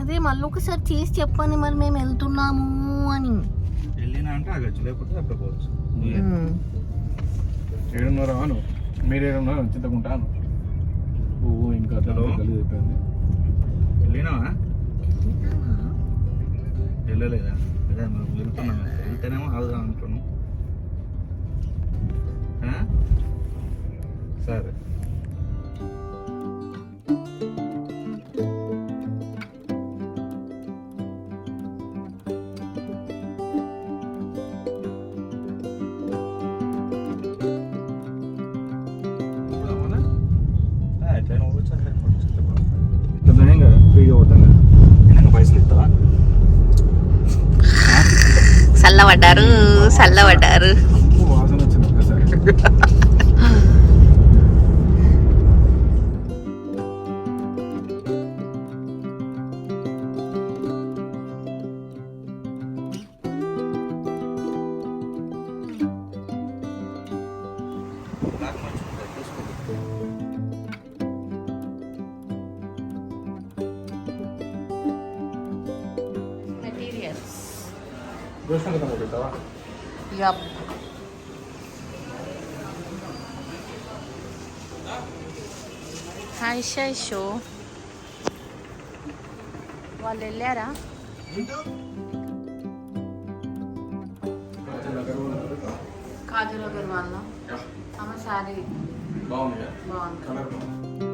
అదే మళ్ళీ ఒకసారి చేసి చెప్పండి మరి మేము వెళ్తున్నాము అని. వెళ్ళినా అంటే ఆగచ్చు లేకపోతే అక్కడ పోవచ్చు. ఏడున్నర అను మీరు ఏడున్నర చింతకుంటాను. పువ్వు ఇంకా? కలిసి అయిపోయింది. వెళ్ళినావా? వెళ్ళలేదా? అదే మనం వెళ్తున్నాం. వెళ్తేనేమో ఆగుదాం అనుకున్నాం? సరే. மாட்டாரு சல்ல மாட்டாரு యప్ హాయ్ షాయ్ షో వాళ్ళు వెళ్ళారా కాజల్ అగర్వాల్ ఆమె సారీ బాగుంది బాగుంది.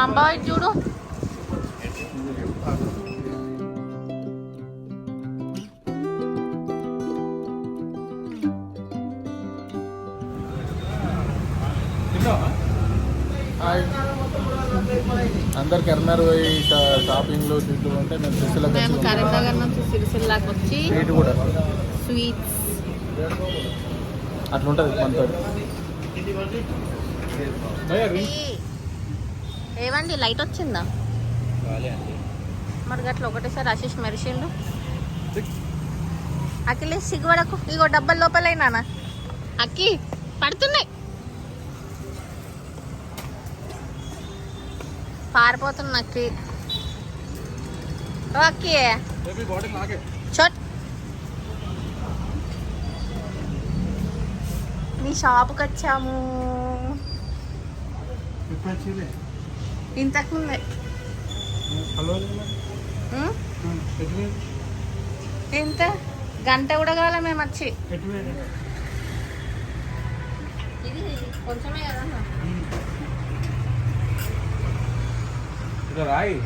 శాంబాయ్ చూడు అందరు కరీంనగర్ పోయి షాపింగ్లు తింటూ ఉంటే మేము సిరిసిల్ల మేము కరీంనగర్ నుంచి సిరిసిల్లాకి వచ్చి రేటు కూడా. స్వీట్స్. అట్లుంటుంది మనతో ఏవండి లైట్ వచ్చిందా? మరి గట్ల ఒకటేసారి ఆశీష్ మెరిసిండు. అఖిలేష్ సిగ్గుపడకు ఇగో డబ్బల లోపలైనా అక్కి పడుతున్నాయి. పారిపోతున్నా అక్కి ఓ అక్కి బాటిల్ నాకే. చోట్. మీ షాప్కి వచ్చాము ఇంతకు ముందే? ఎంత గంట కూడా కావాలి మేము వచ్చి? ఇది కొంచెమే కదా రాయి.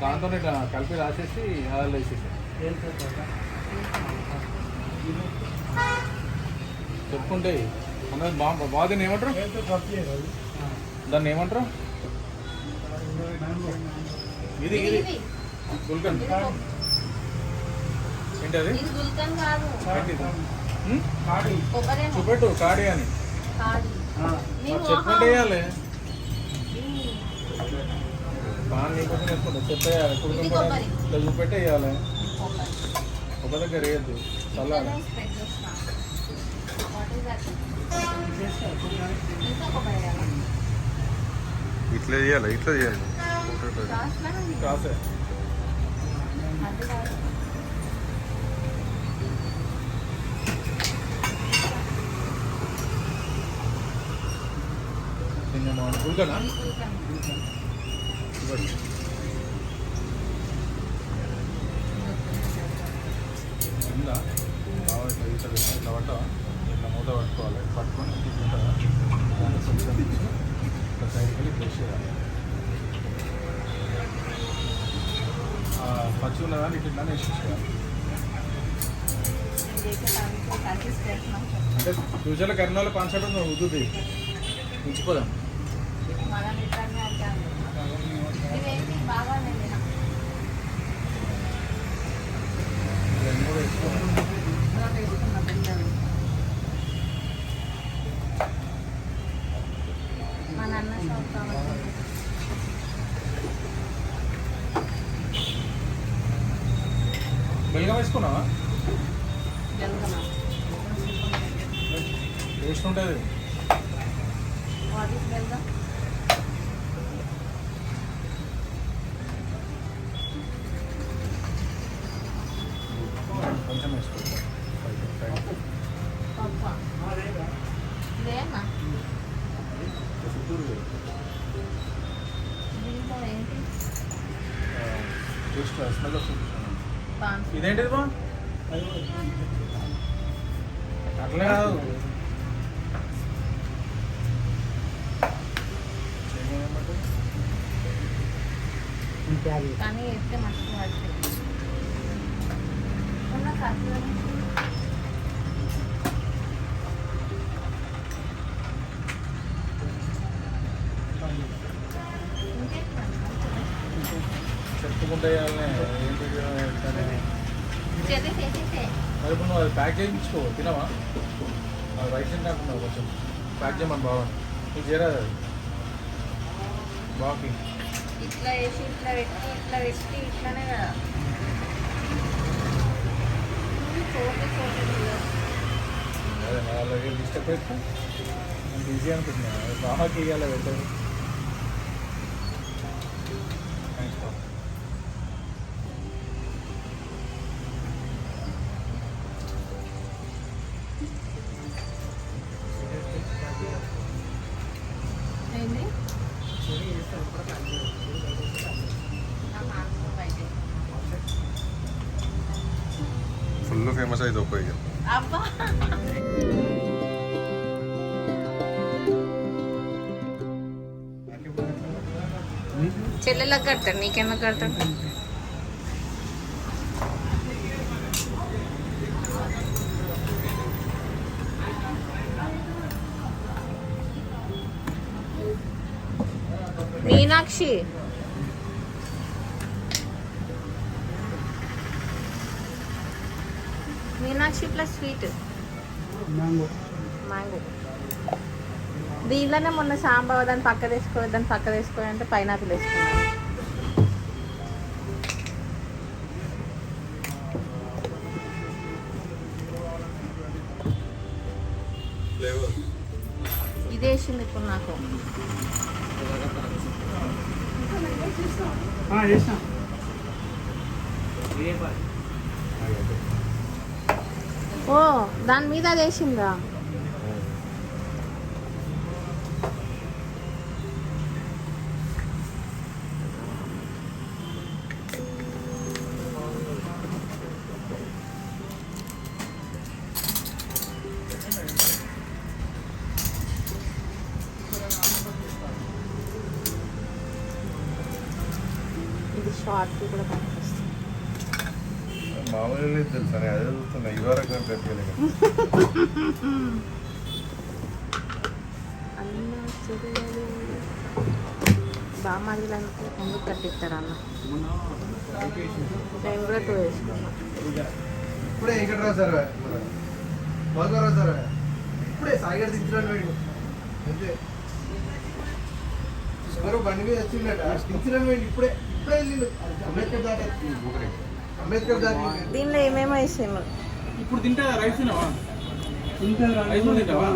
దాంతో ఇట్లా కలిపి రాసేసి అలా వేసేసి. చెప్పుకుంటే అన్నది బాగా బాగా దీన్ని ఏమంటారు దాన్ని ఏమంటారు? ఇది ఇది. గుల్కన్. ఏంటి అది ఇది గుల్కన్ కాదు. ఏంటి ఇది? ఉం? కొబ్బరేమో. చూపెట్టు కాడి అని. చెప్పుకుంటే వేయాలి బాగా నీకోసం చెప్పేయాలి. ఇది కొబ్బరి. ఇట్లా చూపెట్టే వేయాలి. ఒక దగ్గర వేయద్దు. చల్లాలి. వేయాలా? ఇట్లా చేయాలి ఇట్లా చేయాలి. Last లో ఉంది. కాసే అది కాదు. నిన్న గుల్కనా ఇది గుల్కన్. ఉందా బాగా ఇట్లా ఇట్లా ఇట్లా పట్టవా ఇట్లా మూత పట్టుకోవాలి పట్టుకొని తీసుకుంటారా దాన్ని కొంచెం తీసి ఇట్లా సైడ్కి వెళ్ళి బ్రష్ చేయాలి ఆ, పచ్చి కలిసి చేస్తున్నాం. అంటే ఫ్యూచర్లో కరీంనగర్లో కాన్సెప్ట్ బాగా నేను ఇవన్నీ కూడా వేసుకోవాలి అలా వేసుకున్నా పిల్లలు. అన్న షాప్ కావాలి బెల్గం వేసుకున్నావా? టేస్ట్ ఉంటుంది. అట్లే కాదు కానీ వేస్తే మస్తు పడుతుంది. ఉన్న ఖర్చు చెప్పుకుంటే ఇవ్వాలనే ఏంటి? అనేది చెల్లి చేసేసే మరి ఇప్పుడు నువ్వు అది ప్యాక్ చేయించుకో తినవా? తింటే అంటున్నావు కొంచెం ప్యాక్ చేయమని బాగా నీకు చేరాదు బాగుంది ఇట్లా వేసి ఇట్లా పెట్టి ఇట్లా పెట్టి ఇట్లానే కదా. అదే అలాగే డిస్టర్బ్ అయితే అంత ఈజీ అనుకుంటున్నా బాగా ఇవ్వాలి పెట్టారు ఫుల్ ఫేమస్ అయితే ఒక్క ఇక అబ్బా చెల్లెలకు కడతాడు నీకెందుకు కడతాడు Meenakshi Meenakshi plus sweet? Mango. దీనిలోనే మొన్న సాంబార్ దాన్ని పక్క తీసుకో దాన్ని పక్క తీసుకో అంటే పైనాపిల్ వేసుకున్నాను. ఇది వేసింది ఇప్పుడు నాకు ఓ దాని మీద అది వేసిందా ఇది షార్ట్ కూడా కనిపిస్తుంది. మామూలుగా తెలుసా? అదే చూస్తున్నా. ఇవరకు పెద్దగా అన్న చెల్లెలు అన్న నేను కూడా టూ వేసుకున్నా ఇప్పుడే వెంకట్రావు సార్. భార్గవరావు సార్ ఇప్పుడే సాయిగారు దించడానికి వెళ్ళి అంతే. ఎవరో బండి మీద వచ్చిండట. దించడం వెళ్ళి ఇప్పుడే. ఇప్పుడే వెళ్ళిండు. అంబేద్కర్ అంబేద్కర్ దీనిలో ఏమేమో వేసాము ఇప్పుడు తింటే రైస్ తినవా? రైస్ కూడా తింటావా?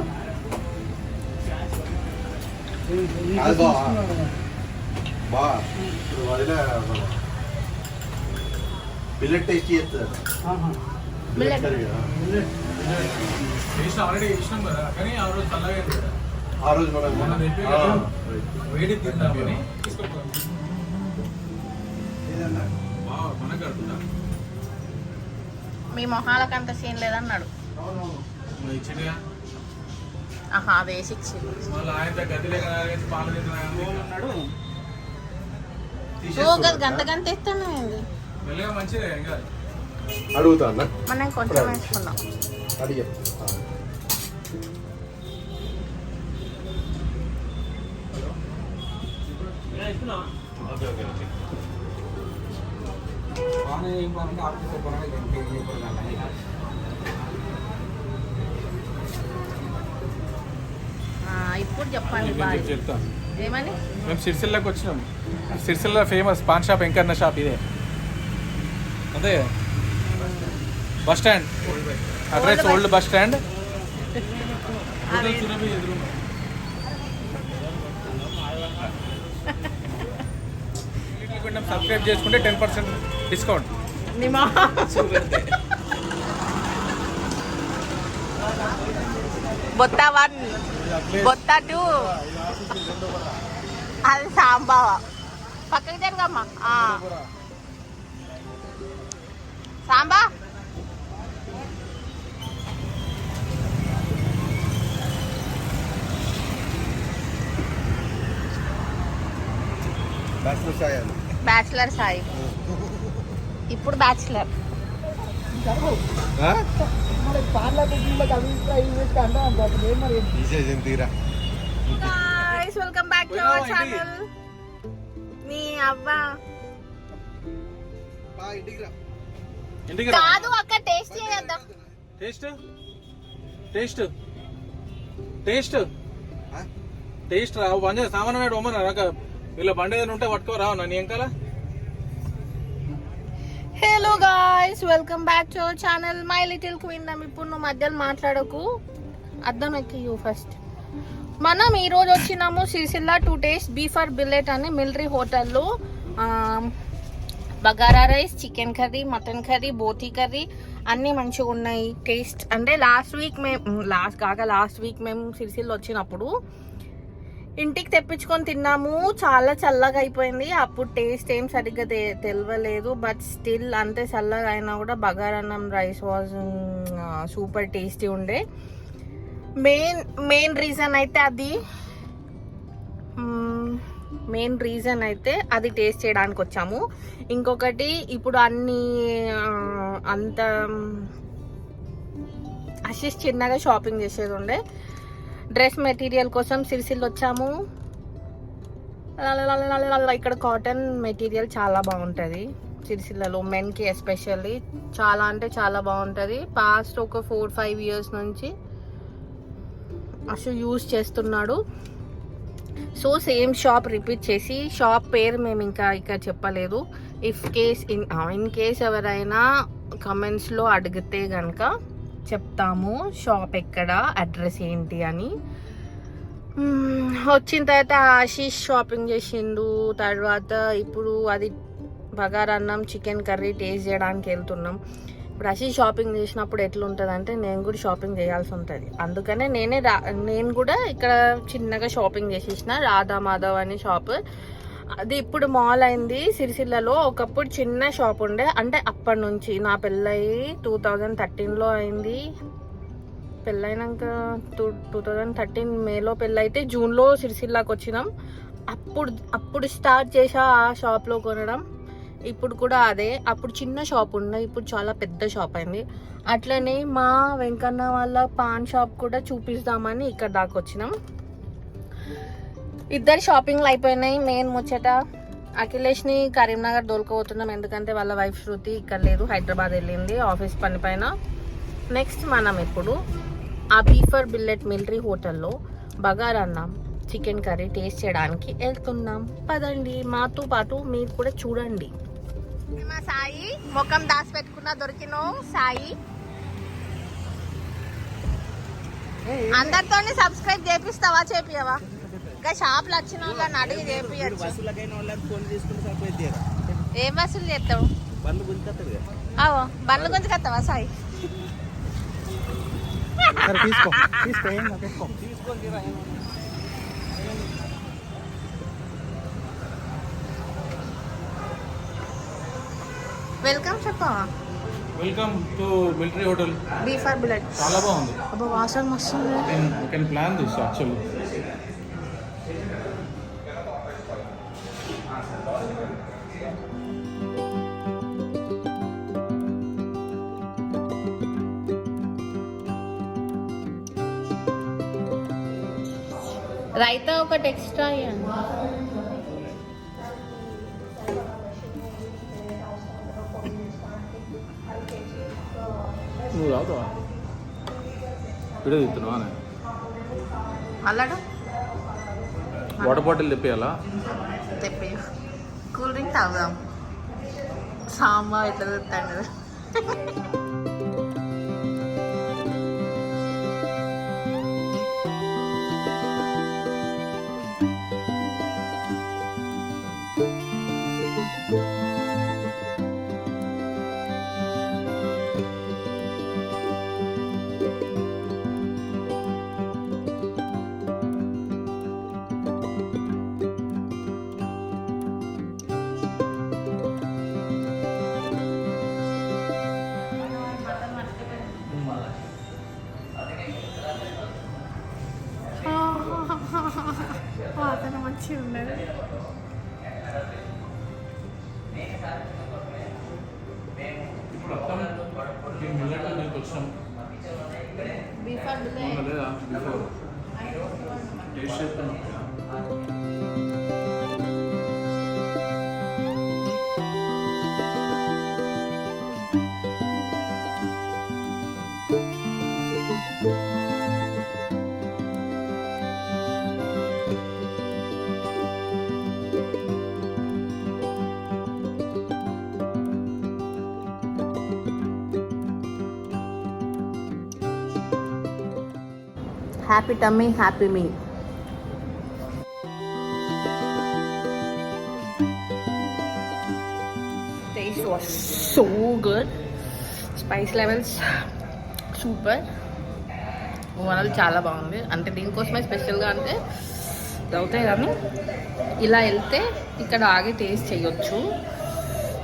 అది బా. బా. ఇప్పుడు వదిలే బిల్లెట్ టేస్ట్ చేస్తుంది Billet. టేస్ట్ ఆల్రెడీ ఇష్టం కదా. కానీ ఆ రోజు చల్లగా అయింది కదా. ఆ రోజు మనం మొన్న తెప్పి ఆ, కదా. right. వేడి తిందామని తీసుకోపోయాం బాగా మనకు కడుపుతా మీ మొహాలకు అంత సీన్ లేదన్నాడు. ఆహా అది ఓ గది మంచిదే ఏం కాదు. అడుగుతా మనం కొంచెం వేసుకున్నాం అడిగా. ఆ, ఇప్పుడు చెప్పండి బాయ్. చెప్తాను. ఏమని? మేము సిరిసిల్లకి వచ్చినాం. Sircilla famous paan shop Venkanna shop ఇదే. అదే. Bus stand. Address old bus stand subscribe చేసుకుంటే టెన్ పర్సెంట్ డిస్కౌంట్. నిమా. బొత్త వన్ బొత్త టూ. అది సాంబావ. పక్కకి జరగమ్మా ఆ. సాంబా? బ్యాచిలర్ సాయాలు బ్యాచిలర్ సాయి. ఇప్పుడు bachelor. Welcome back to our channel నీ అవ్వ. కాదు అక్క టేస్ట్ చేద్దాం టేస్ట్ టేస్ట్ టేస్ట్ టేస్ట్ రా బంద్ చేసి వీళ్ళ బండి ఏదైనా ఉంటే పట్టుకో నన్ను? వెనకాల? Hello guys welcome back to our channel my little queen ఇప్పుడు నువ్వు మధ్యలో మాట్లాడకు. అర్థం ఎక్కి యూ ఫస్ట్ మనం ఈరోజు వచ్చినాము Sircilla to taste beefer billet అనే మిలిటరీ హోటల్లో. Bagara rice chicken curry mutton curry boti curry అన్నీ మంచిగా ఉన్నాయి. టేస్ట్ అంటే లాస్ట్ వీక్ మేము లాస్ట్ కాక లాస్ట్ వీక్ మేము సిరిసిల్ల వచ్చినప్పుడు ఇంటికి తెప్పించుకొని తిన్నాము. చాలా చల్లగా అయిపోయింది. అప్పుడు టేస్ట్ ఏం సరిగ్గా తె- తెలియలేదు బట్ స్టిల్ అంతే చల్లగా అయినా కూడా బగారన్నం రైస్ వాజ్ సూపర్ టేస్టీ ఉండే. మెయిన్ మెయిన్ రీజన్ అయితే అది మెయిన్ రీజన్ అయితే అది టేస్ట్ చేయడానికి వచ్చాము. ఇంకొకటి ఇప్పుడు అన్ని అంత అసిస్ చిన్నగా షాపింగ్ చేసేది ఉండే. డ్రెస్ మెటీరియల్ కోసం సిరిసిల్ వచ్చాము. ఇక్కడ కాటన్ మెటీరియల్ చాలా బాగుంటుంది. సిరిసిల్లలో మెన్కి ఎస్పెషల్లీ. చాలా అంటే చాలా బాగుంటుంది. పాస్ట్ ఒక ఫోర్ ఫైవ్ ఇయర్స్ నుంచి అసలు యూజ్ చేస్తున్నాడు. సో సేమ్ షాప్ రిపీట్ చేసి షాప్ పేరు మేము ఇంకా ఇక్కడ చెప్పలేదు. If case in in case ఎవరైనా కమెంట్స్లో అడిగితే కనుక చెప్తాము షాప్ ఎక్కడ అడ్రస్ ఏంటి అని. వచ్చిన తర్వాత ఆశీష్ షాపింగ్ చేసిండు తర్వాత ఇప్పుడు అది బగారన్నం చికెన్ కర్రీ టేస్ట్ చేయడానికి వెళ్తున్నాం. ఇప్పుడు ఆశీష్ షాపింగ్ చేసినప్పుడు ఎట్లుంటుంది అంటే నేను కూడా షాపింగ్ చేయాల్సి ఉంటుంది. అందుకనే నేనే రా నేను కూడా ఇక్కడ చిన్నగా షాపింగ్ చేసేసిన రాధా మాధవ్ అనే షాప్. అది ఇప్పుడు మాల్ అయింది సిరిసిల్లలో ఒకప్పుడు చిన్న షాప్ ఉండే. అంటే అప్పటి నుంచి. నా పెళ్ళయి టూ థౌజండ్ థర్టీన్లో అయింది. పెళ్ళైనాక టూ టూ థౌజండ్ థర్టీన్ మేలో పెళ్ళైతే జూన్లో సిరిసిల్లాకి వచ్చినాం. అప్పుడు అప్పుడు స్టార్ట్ చేసా ఆ షాప్లో కొనడం. ఇప్పుడు కూడా అదే. అప్పుడు చిన్న షాప్ ఉండే. ఇప్పుడు చాలా పెద్ద షాప్ అయింది. అట్లనే మా వెంకన్న వాళ్ళ పాన్ షాప్ కూడా చూపిస్తామని ఇక్కడ దాకా వచ్చినాం. ఇద్దరు షాపింగ్లు అయిపోయినాయి. మెయిన్ ముచ్చట అఖిలేష్ని కరీంనగర్ దొరకపోతున్నాం ఎందుకంటే వాళ్ళ వైఫ్ శృతి ఇక్కడ లేదు. హైదరాబాద్ వెళ్ళింది ఆఫీస్ పని పైన. నెక్స్ట్ మనం ఇప్పుడు ఆ బీఫర్ బిల్లెట్ మిలిటరీ హోటల్లో బగారన్నం చికెన్ కర్రీ టేస్ట్ చేయడానికి వెళ్తున్నాం. పదండి మాతో పాటు మీరు కూడా చూడండి. మా సాయి ముఖం దాచి పెట్టుకున్న దొరికిన? సాయి. అందరితోని సబ్స్క్రైబ్ చేపిస్తావా చేపియవా? ఇంకా షాప్లో వచ్చిన వాళ్ళని అడిగి చేపియచ్చు. ఏం వసూలు చేస్తావు? అవో బండ్ల గురించి కత్తావా సాయి తీసుకో తీసుకో తీసుకో. వెల్కమ్ చెప్పవా? Welcome to military hotel. బీఫర్ bullet. చాలా బాగుంది. అబ్బా వాసన మస్తు ఉంది. నేను can plan this actually. Raita ఒకటి ఎక్స్ట్రా ఇవ్వండి నువ్వు రావుతావా video తీస్తున్నావా మళ్ళాడు water bottle తెప్పియాలా తెప్పి cool drink తాగుదాం సాంబా ఇట్లా చూస్తాడు టేస్ట్ చేస్తున్నాం happy tummy taste was so good spice levels super overall చాలా బాగుంది. అంటే దీనికోసమే స్పెషల్గా అంటే అవుతాయి కానీ ఇలా వెళ్తే ఇక్కడ ఆగి టేస్ట్ చేయొచ్చు.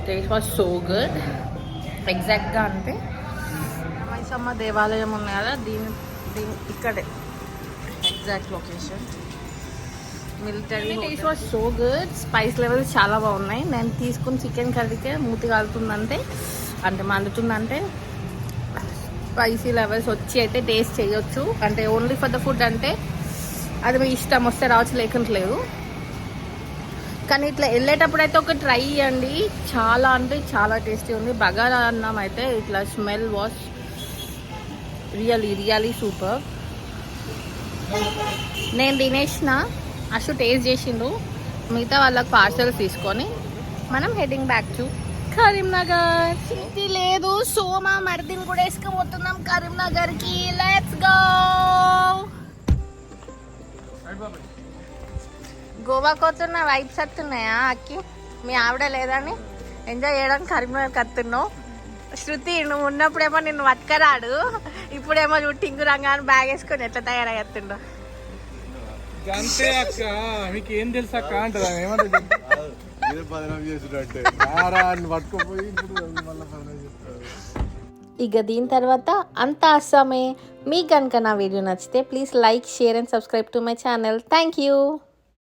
టేస్ట్ వాజ్ సో గుడ్ ఎగ్జాక్ట్గా అంటే మైసమ్మ దేవాలయం ఉంది కదా దీని దీని ఇక్కడే. Exact location military taste was so good spice levels చాలా బాగున్నాయి. నేను తీసుకున్న చికెన్ కర్రీకే మూతి కాలుతుందంటే అంటే మండుతుందంటే స్పైసీ లెవెల్స్ వచ్చి అయితే టేస్ట్ చేయొచ్చు. అంటే ఓన్లీ ఫర్ ద ఫుడ్ అంటే అది మీ ఇష్టం వస్తే రావచ్చు లేదు. కానీ ఇట్లా వెళ్ళేటప్పుడు అయితే ఒక ట్రై చేయండి. చాలా అంటే చాలా టేస్టీ ఉంది. బగారా అన్నం అయితే ఇట్లా smell was really really super నేను తినేసిన అసలు టేస్ట్ చేసిండు. మిగతా వాళ్ళకి పార్సల్స్ తీసుకొని మనం heading back to Karimnagar. City లేదు సోమ మర్దిని కూడా వేసుకుపోతున్నాం కరీంనగర్కి. లెట్స్ గో గోవాకి వస్తున్న వైబ్స్ వస్తున్నాయా అక్కి? మీ ఆవిడ లేదని ఎంజాయ్ చేయడానికి కరీంనగర్కి వస్తున్నావు. శృతి నువ్వు ఉన్నప్పుడేమో నిన్ను పట్టుకరాడు. ఇప్పుడేమో నువ్వు టింగు రంగాన్ని బ్యాగ్ వేసుకొని ఎట్లా తయారయ్యేస్తుండో అంతే అక్క. మీకు ఏం తెలుసు అక్క అంటారా? చేసినట్టే. పట్టుకోపోయి మళ్ళీ చేస్తారు ఇక దీని తర్వాత అంత అస్సామే. మీకు కనుక నా వీడియో నచ్చితే please like share and subscribe to my channel. Thank you.